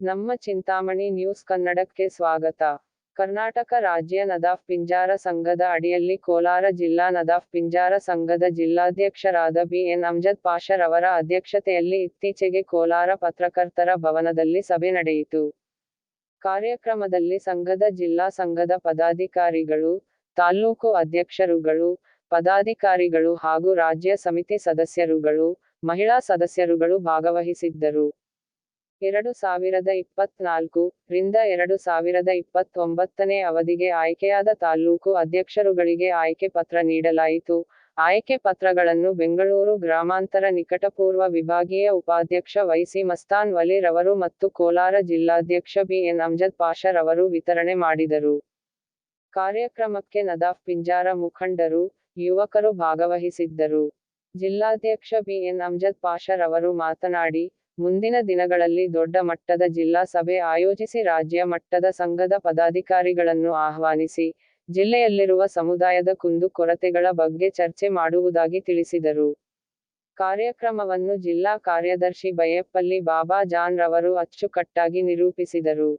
ನಮ್ಮ ಚಿಂತಾಮಣಿ ನ್ಯೂಸ್ ಕನ್ನಡಕ್ಕೆ ಸ್ವಾಗತ. ಕರ್ನಾಟಕ ರಾಜ್ಯ ನದಾಫ್ ಪಿಂಜಾರ ಸಂಘದ ಅಡಿಯಲ್ಲಿ ಕೋಲಾರ ಜಿಲ್ಲಾ ನದಾಫ್ ಪಿಂಜಾರ ಸಂಘದ ಜಿಲ್ಲಾಧ್ಯಕ್ಷರಾದ ಬಿಎನ್ ಅಮ್ಜದ್ ಪಾಷರ್ ಅವರ ಅಧ್ಯಕ್ಷತೆಯಲ್ಲಿ ಇತ್ತೀಚೆಗೆ ಕೋಲಾರ ಪತ್ರಕರ್ತರ ಭವನದಲ್ಲಿ ಸಭೆ ನಡೆಯಿತು. ಕಾರ್ಯಕ್ರಮದಲ್ಲಿ ಸಂಘದ ಜಿಲ್ಲಾ ಸಂಘದ ಪದಾಧಿಕಾರಿಗಳು, ತಾಲ್ಲೂಕು ಅಧ್ಯಕ್ಷರುಗಳು, ಪದಾಧಿಕಾರಿಗಳು ಹಾಗೂ ರಾಜ್ಯ ಸಮಿತಿ ಸದಸ್ಯರುಗಳು, ಮಹಿಳಾ ಸದಸ್ಯರುಗಳು ಭಾಗವಹಿಸಿದ್ದರು. ಎರಡು ಸಾವಿರದ ಇಪ್ಪತ್ನಾಲ್ಕು ರಿಂದ ಎರಡು ಸಾವಿರದ ಇಪ್ಪತ್ತೊಂಬತ್ತನೇ ಅವಧಿಗೆ ಆಯ್ಕೆಯಾದ ತಾಲ್ಲೂಕು ಅಧ್ಯಕ್ಷರುಗಳಿಗೆ ಆಯ್ಕೆ ಪತ್ರ ನೀಡಲಾಯಿತು. ಆಯ್ಕೆ ಪತ್ರಗಳನ್ನು ಬೆಂಗಳೂರು ಗ್ರಾಮಾಂತರ ನಿಕಟಪೂರ್ವ ವಿಭಾಗೀಯ ಉಪಾಧ್ಯಕ್ಷ ವೈಸಿ ಮಸ್ತಾನ್ ವಲಿ ರವರು ಮತ್ತು ಕೋಲಾರ ಜಿಲ್ಲಾಧ್ಯಕ್ಷ ಬಿ ಎನ್ ಅಮ್ಜದ್ ಪಾಷರ್ ಅವರು ವಿತರಣೆ ಮಾಡಿದರು. ಕಾರ್ಯಕ್ರಮಕ್ಕೆ ನದಾಫ್ ಪಿಂಜಾರ ಮುಖಂಡರು, ಯುವಕರು ಭಾಗವಹಿಸಿದ್ದರು. ಜಿಲ್ಲಾಧ್ಯಕ್ಷ ಬಿ ಎನ್ ಅಮ್ಜದ್ ಪಾಷರ್ ಅವರು ಮಾತನಾಡಿ ಮುಂದಿನ ದಿನಗಳಲ್ಲಿ ದೊಡ್ಡ ಮಟ್ಟದ ಜಿಲ್ಲಾ ಸಭೆ ಆಯೋಜಿಸಿ ರಾಜ್ಯ ಮಟ್ಟದ ಸಂಘದ ಪದಾಧಿಕಾರಿಗಳನ್ನು ಆಹ್ವಾನಿಸಿ ಜಿಲ್ಲೆಯಲ್ಲಿರುವ ಸಮುದಾಯದ ಕುಂದು ಕೊರತೆಗಳ ಬಗ್ಗೆ ಚರ್ಚೆ ಮಾಡುವುದಾಗಿ ತಿಳಿಸಿದರು. ಕಾರ್ಯಕ್ರಮವನ್ನು ಜಿಲ್ಲಾ ಕಾರ್ಯದರ್ಶಿ ಬೈಯಪ್ಪಲ್ಲಿ ಬಾಬಾ ಜಾನ್ ರವರು ಅಚ್ಚುಕಟ್ಟಾಗಿ ನಿರೂಪಿಸಿದರು.